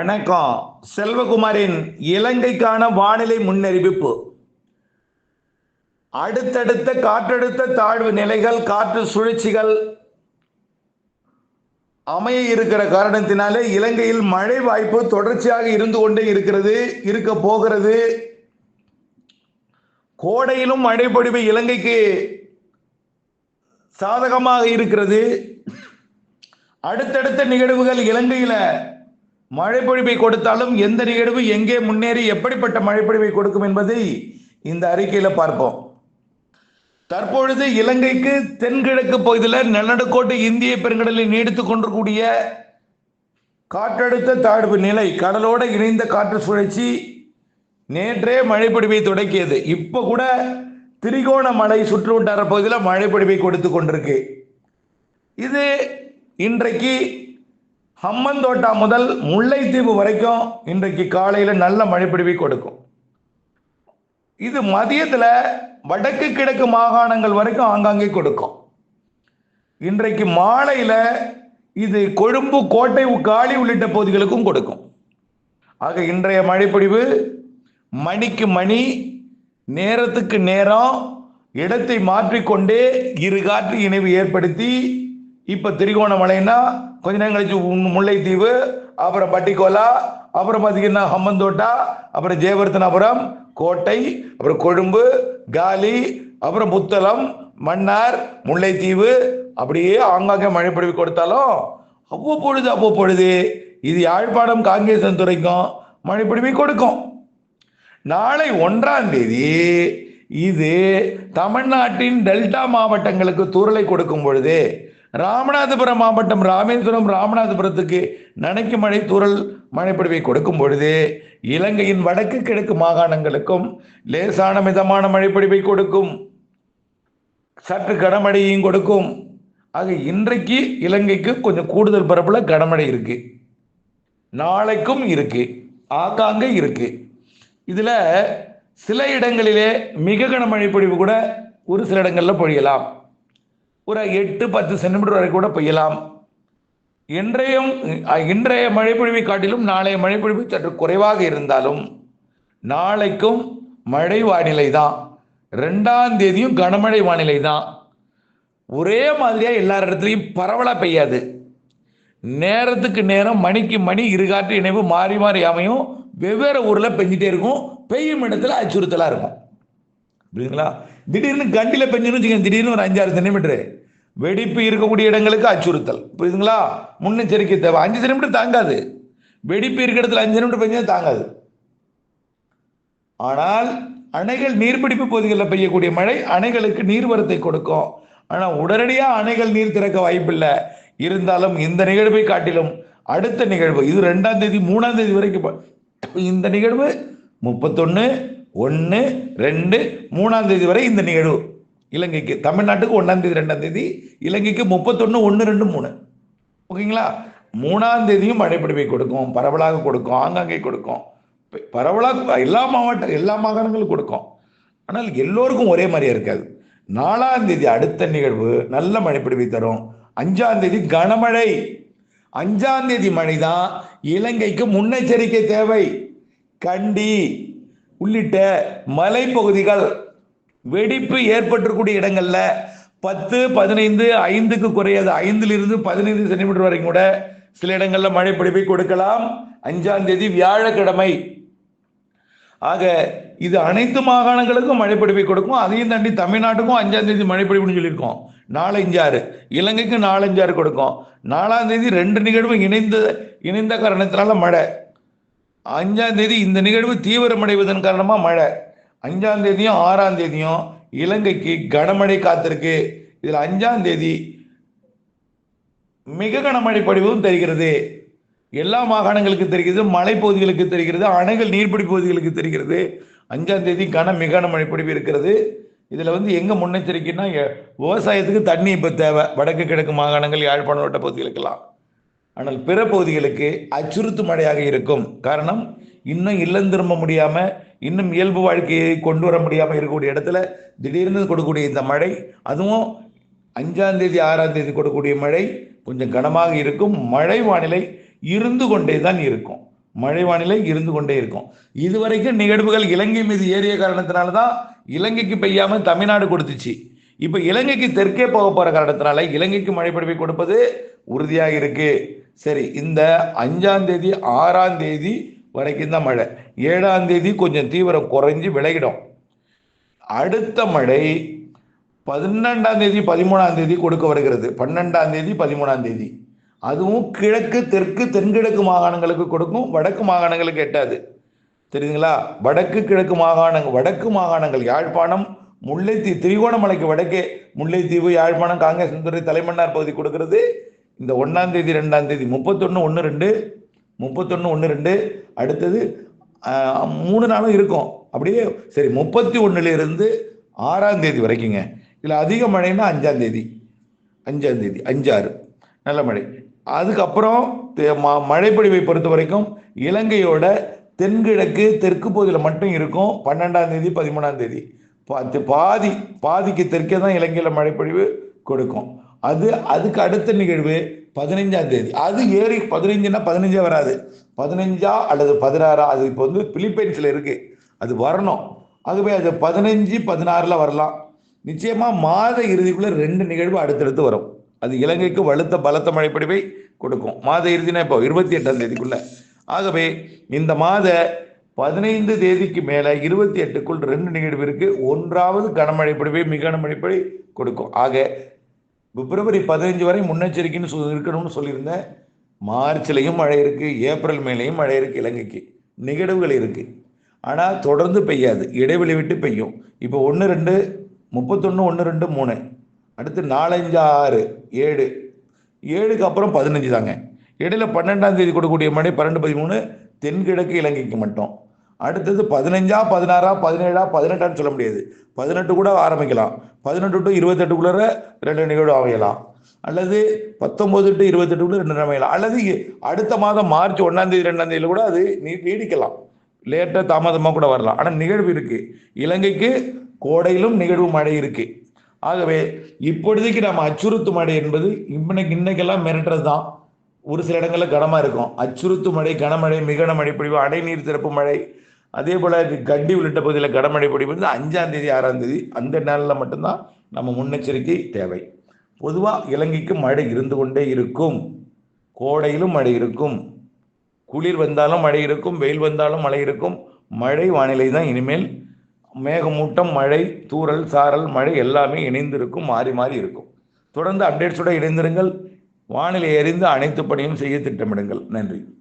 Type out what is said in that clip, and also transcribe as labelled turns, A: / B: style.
A: வணக்கம். செல்வகுமாரின் இலங்கைக்கான வானிலை முன்னறிவிப்பு. அடுத்தடுத்த காற்றழுத்த தாழ்வு நிலைகள் காற்று சுழற்சிகள் அமைய இருக்கிற காரணத்தினாலே இலங்கையில் மழை வாய்ப்பு தொடர்ச்சியாக இருந்து கொண்டே இருக்கிறது இருக்க போகிறது. கோடையிலும் மழை இலங்கைக்கு சாதகமாக இருக்கிறது. அடுத்தடுத்த நிகழ்வுகள் இலங்கையில் மழைப்பொழிவை கொடுத்தாலும் எந்த நிகழ்வு எங்கே முன்னேறி எப்படிப்பட்ட மழைப்பொழிவை கொடுக்கும் என்பதை இந்த அறிக்கையில பார்ப்போம். தற்பொழுது இலங்கைக்கு தென்கிழக்கு பகுதியில் நிலநடுக்கோட்டு இந்திய பெருங்கடலில் நீடித்துக் கொண்டிருக்கூடிய காற்றழுத்த தாழ்வு நிலை கடலோடு இணைந்த காற்று சுழற்சி நேற்றே மழைப்பொழிவை தொடக்கியது. இப்போ கூட திரிகோணமலை சுற்று பகுதியில் மழைப்பொழிவை கொடுத்து கொண்டிருக்கு. இது இன்றைக்கு ஹம்மந்தோட்டா முதல் முல்லைத்தீவு வரைக்கும் இன்றைக்கு காலையில் நல்ல மழைப்பிடிவை கொடுக்கும். இது மதியத்தில் வடக்கு கிழக்கு மாகாணங்கள் வரைக்கும் ஆங்காங்கே கொடுக்கும். இன்றைக்கு மாலையில் இது கொழும்பு கோட்டை காலி உள்ளிட்ட பகுதிகளுக்கும் கொடுக்கும். ஆக இன்றைய மழைப்பிடிவு மணிக்கு மணி நேரத்துக்கு நேரம் இடத்தை மாற்றிக்கொண்டே இரு காற்று இணைவு ஏற்படுத்தி இப்ப திரிகோணமலைன்னா கொஞ்ச நேரம் கழிச்சு முல்லைத்தீவு அப்புறம் பட்டிக்கோலா அப்புறம் பார்த்தீங்கன்னா ஹம்மந்தோட்டா அப்புறம் ஜெயவர்த்தனாபுரம் கோட்டை அப்புறம் கொழும்பு காலி அப்புறம் புத்தளம் மன்னார் முல்லைத்தீவு அப்படியே ஆங்காங்கே மழை பொழிவு கொடுத்தாலும் அவ்வப்பொழுது அவ்வப்பொழுது இது யாழ்ப்பாணம் காங்கேசன் துறைக்கும் மழை பொழிவை கொடுக்கும். நாளை ஒன்றாம் தேதி இது தமிழ்நாட்டின் டெல்டா மாவட்டங்களுக்கு தூரலை கொடுக்கும் பொழுது ராமநாதபுரம் மாவட்டம் ராமேஸ்வரம் ராமநாதபுரத்துக்கு நனைக்கு மழை தூரல் மழைப்பொழிவை கொடுக்கும் பொழுது இலங்கையின் வடக்கு கிழக்கு மாகாணங்களுக்கும் லேசான மிதமான மழைப்பொழிவை கொடுக்கும். சற்று கனமழையையும் கொடுக்கும். ஆக இன்றைக்கு இலங்கைக்கு கொஞ்சம் கூடுதல் பரப்புல கனமழை இருக்கு. நாளைக்கும் இருக்கு. ஆக்காங்க இருக்கு. இதுல சில இடங்களிலே மிக கனமழை பொழிவு கூட ஒரு சில இடங்கள்ல பொழியலாம். ஒரு எட்டு பத்து சென்டிமீட்டர் வரை கூட பெய்யலாம். இன்றையும் இன்றைய மழைப்பொழிவை காட்டிலும் நாளைய மழைப்பொழிவு சற்று குறைவாக இருந்தாலும் நாளைக்கும் மழை வானிலை தான். ரெண்டாம் தேதியும் கனமழை வானிலை தான். ஒரே மாதிரியாக எல்லா இடத்துலையும் பரவலாக பெய்யாது. நேரத்துக்கு நேரம் மணிக்கு மணி இருகாற்று இணைவு மாறி மாறி அமையும். வெவ்வேறு ஊரில் பெஞ்சிட்டே இருக்கும். பெய்யும் இடத்துல அச்சுறுத்தலாக இருக்கும். புரியுதுங்களா? திடீர்னு கண்டியில் பெஞ்சுன்னு வச்சுக்கோங்க. திடீர்னு ஒரு அஞ்சாறு சென்டிமீட்டரு வெடிப்பு இருக்கக்கூடிய இடங்களுக்கு அச்சுறுத்தல். புரியுதுங்களா? முன்னெச்சரிக்கை தேவை. அஞ்சு சென்டிமீட்டர் தாங்காது. வெடிப்பு இருக்கிற இடத்துல அஞ்சு சென்டிமீட்டர் பெஞ்சா தாங்காது. ஆனால் அணைகள் நீர்பிடிப்பு பகுதிகளில் பெய்யக்கூடிய மழை அணைகளுக்கு நீர்வரத்தை கொடுக்கும். ஆனால் உடனடியாக அணைகள் நீர் திறக்க வாய்ப்பில்லை. இருந்தாலும் இந்த நிகழ்வை காட்டிலும் அடுத்த நிகழ்வு இது ரெண்டாம் தேதி மூணாம் தேதி வரைக்கும் இந்த நிகழ்வு முப்பத்தொன்று ஒன்று ரெண்டு மூணாம் தேதி வரை இந்த நிகழ்வு. இலங்கைக்கு தமிழ்நாட்டுக்கு ஒன்றாம் தேதி ரெண்டாம் தேதி இலங்கைக்கு முப்பத்தொன்று ஒன்று ரெண்டு மூணு. ஓகேங்களா? மூணாம் தேதியும் மழைப்பிடிப்பை கொடுக்கும் பரவலாக கொடுக்கும் ஆங்காங்கே கொடுக்கும். பரவலாக எல்லா மாவட்ட எல்லா மாகாணங்களும் கொடுக்கும். ஆனால் எல்லோருக்கும் ஒரே மாதிரியா இருக்காது. நாலாம் தேதி அடுத்த நிகழ்வு நல்ல மழைப்பிடிப்பை தரும். அஞ்சாம் தேதி கனமழை. அஞ்சாம் தேதி மழை தான் இலங்கைக்கு முன்னெச்சரிக்கை தேவை. கண்டி உள்ளிட்ட மலைப்பகுதிகள் வெடிப்பு ஏற்பட்டிருக்கூடிய இடங்கள்ல பத்து பதினைந்து ஐந்துக்கு குறையாது. ஐந்திலிருந்து பதினைந்து சென்டிமீட்டர் வரைக்கும் கூட சில இடங்கள்ல மழை பிடிப்பை கொடுக்கலாம். அஞ்சாம் தேதி வியாழக்கிழமை. ஆக இது அனைத்து மாகாணங்களுக்கும் மழைப்பிடிப்பை கொடுக்கும். அதையும் தாண்டி தமிழ்நாட்டுக்கும் அஞ்சாம் தேதி மழைப்பிடிப்புன்னு சொல்லியிருக்கோம். நாலஞ்சாறு. இலங்கைக்கு நாலஞ்சாறு கொடுக்கும். நாலாம் தேதி ரெண்டு நிகழ்வும் இணைந்த இணைந்த காரணத்தினால மழை. அஞ்சாம் தேதி இந்த நிகழ்வு தீவிரமடைவதன் காரணமா மழை. அஞ்சாம் தேதியும் ஆறாம் தேதியும் இலங்கைக்கு கனமழை காத்திருக்கு. இதில் அஞ்சாம் தேதி மிக கனமழை பொழிவும் தெரிகிறது. எல்லா மாகாணங்களுக்கு தெரிகிறது மலைப்பகுதிகளுக்கு தெரிகிறது அணைகள் நீர்பிடி பகுதிகளுக்கு தெரிகிறது. அஞ்சாம் தேதி கன மிக கனமழை பொழிவு இருக்கிறது. இதில் வந்து எங்கே முன்னெச்சரிக்கைன்னா விவசாயத்துக்கு தண்ணி இப்போ தேவை. வடக்கு கிழக்கு மாகாணங்கள் யாழ்ப்பாணம் வட்ட பகுதிகளுக்கெல்லாம். ஆனால் பிற பகுதிகளுக்கு அச்சுறுத்து மழையாக இருக்கும். காரணம் இன்னும் இல்லம் திரும்ப முடியாம இன்னும் இயல்பு வாழ்க்கையை கொண்டு வர முடியாம இருக்கக்கூடிய இடத்துல திடீர்னு கொடுக்கக்கூடிய இந்த மழை அதுவும் அஞ்சாம் தேதி ஆறாம் தேதி கொடுக்கக்கூடிய மழை கொஞ்சம் கனமாக இருக்கும். மழை வானிலை இருந்து கொண்டே தான் இருக்கும். மழை வானிலை இருந்து கொண்டே இருக்கும். இதுவரைக்கும் நிகழ்வுகள் இலங்கை மீது ஏறிய காரணத்தினால தான் இலங்கைக்கு பெய்யாம தமிழ்நாடு கொடுத்துச்சு. இப்போ இலங்கைக்கு தெற்கே போக போகிற காரணத்தினால இலங்கைக்கு மழை பொழிவை கொடுப்பது உறுதியாக இருக்கு சரி இந்த அஞ்சாம் தேதி ஆறாம் தேதி வரைக்கும் தான் மழை. ஏழாம் தேதி கொஞ்சம் தீவிரம் குறைஞ்சி விலகிடும். அடுத்த மழை பன்னெண்டாம் தேதி பதிமூணாம் தேதி கொடுக்க வருகிறது. பன்னெண்டாம் தேதி பதிமூணாம் தேதி. அதுவும் கிழக்கு தெற்கு தென்கிழக்கு மாகாணங்களுக்கு கொடுக்கும். வடக்கு மாகாணங்களுக்கு எட்டாது. தெரியுதுங்களா? வடக்கு கிழக்கு மாகாணங்கள் வடக்கு மாகாணங்கள் யாழ்ப்பாணம் முல்லைத்தீவு திரிகோணமலைக்கு வடக்கே முல்லைத்தீவு யாழ்ப்பாணம் காங்கேசந்துறை தலைமன்னார் பகுதி கொடுக்கிறது. இந்த ஒன்றாம் தேதி ரெண்டாம் தேதி முப்பத்தொன்று ஒன்று ரெண்டு முப்பத்தொன்று ஒன்று ரெண்டு. அடுத்தது மூணு நாளும் இருக்கும். அப்படியே சரி முப்பத்தி ஒன்றுலேருந்து ஆறாம் தேதி வரைக்குங்க. இதில் அதிக மழைன்னா அஞ்சாம் தேதி. அஞ்சாம் தேதி அஞ்சாறு. நல்ல மழை. அதுக்கப்புறம் ம- மழைப்பொழிவை பொறுத்த வரைக்கும் இலங்கையோட தென்கிழக்கு தெற்கு பகுதியில் மட்டும் இருக்கும். பன்னெண்டாம் தேதி பதிமூணாம் தேதி. பாதி பாதி பாதிக்கு தெற்கே தான் இலங்கையில் மழைப்பொழிவு கொடுக்கும். அது அதுக்கு அடுத்த நிகழ்வு பதினைஞ்சாம் தேதி. அது ஏறி பதினைஞ்சுன்னா பதினஞ்சே வராது. பதினஞ்சா அல்லது பதினாறா? அது இப்போ வந்து பிலிப்பைன்ஸில் இருக்குது அது வரணும். ஆகவே அது பதினஞ்சு பதினாறில் வரலாம். நிச்சயமாக மாத இறுதிக்குள்ளே ரெண்டு நிகழ்வு அடுத்தடுத்து வரும். அது இலங்கைக்கு வலுத்த பலத்த மழைப்படிவை கொடுக்கும். மாத இறுதினா இப்போ இருபத்தி எட்டாம் தேதிக்குள்ளே. ஆகவே இந்த மாத பதினைந்து தேதிக்கு மேலே இருபத்தி எட்டுக்குள் ரெண்டு நிகழ்வு இருக்குது ஒன்றாவது கனமழை பொழிவை மிக கனமழை பொழி கொடுக்கும். ஆக பிப்ரவரி பதினஞ்சு வரை முன்னெச்சரிக்கைன்னு சொல்லி இருக்கணும்னு சொல்லியிருந்தேன் மார்ச்லேயும் மழை இருக்குது ஏப்ரல் மேலேயும் மழை இருக்குது இலங்கைக்கு. நிகழ்வுகள் இருக்குது ஆனால் தொடர்ந்து பெய்யாது. இடைவெளி விட்டு பெய்யும். இப்போ ஒன்று ரெண்டு முப்பத்தொன்று ஒன்று ரெண்டு மூணு. அடுத்து நாலஞ்சு ஆறு ஏழு. ஏழுக்கு அப்புறம் பதினஞ்சு தாங்க. இடையில பன்னெண்டாம் தேதி கொடுக்கக்கூடிய மழை பன்னெண்டு பதிமூணு. தென்கிழக்கு இலங்கைக்கு மட்டும். அடுத்தது பதினஞ்சா பதினாறா பதினேழா பதினெட்டான்னு சொல்ல முடியாது. பதினெட்டு கூட ஆரம்பிக்கலாம். பதினெட்டு டு இருபத்தெட்டுக்குள்ளே ரெண்டு நிகழ்வு அமையலாம். அல்லது பத்தொம்போது டு இருபத்தெட்டுக்குள்ளே ரெண்டு அமையலாம். அல்லது அடுத்த மாதம் மார்ச் ஒன்றாம் தேதி ரெண்டாம் கூட அது நீ- நீடிக்கலாம். லேட்டாக தாமதமாக கூட வரலாம். ஆனால் நிகழ்வு இருக்குது இலங்கைக்கு கோடையிலும் நிகழ்வு மழை இருக்குது ஆகவே இப்பொழுதைக்கு நம்ம அச்சுறுத்து மழை என்பது இன்னைக்கு இன்னைக்கெல்லாம் மிரட்டுறது தான். ஒரு சில இடங்களில் கனமாக இருக்கும். அச்சுறுத்து மழை கனமழை மிகன மழை அடைநீர் திறப்பு மழை அதே போல் கண்டி உள்ளிட்ட பகுதியில் கடமழை பொழிவு அஞ்சாம் தேதி ஆறாம் தேதி அந்த நாளில் மட்டும்தான் நம்ம முன்னெச்சரிக்கை தேவை. பொதுவாக இலங்கைக்கு மழை இருந்து கொண்டே இருக்கும். கோடையிலும் மழை இருக்கும். குளிர் வந்தாலும் மழை இருக்கும். வெயில் வந்தாலும் மழை இருக்கும். மழை வானிலை தான் இனிமேல். மேகமூட்டம் மழை தூறல் சாரல் மழை எல்லாமே இணைந்திருக்கும் மாறி மாறி இருக்கும். தொடர்ந்து அப்டேட்ஸோடு இணைந்திருங்கள். வானிலை அறிந்து அனைத்து பணியும் செய்ய திட்டமிடுங்கள். நன்றி.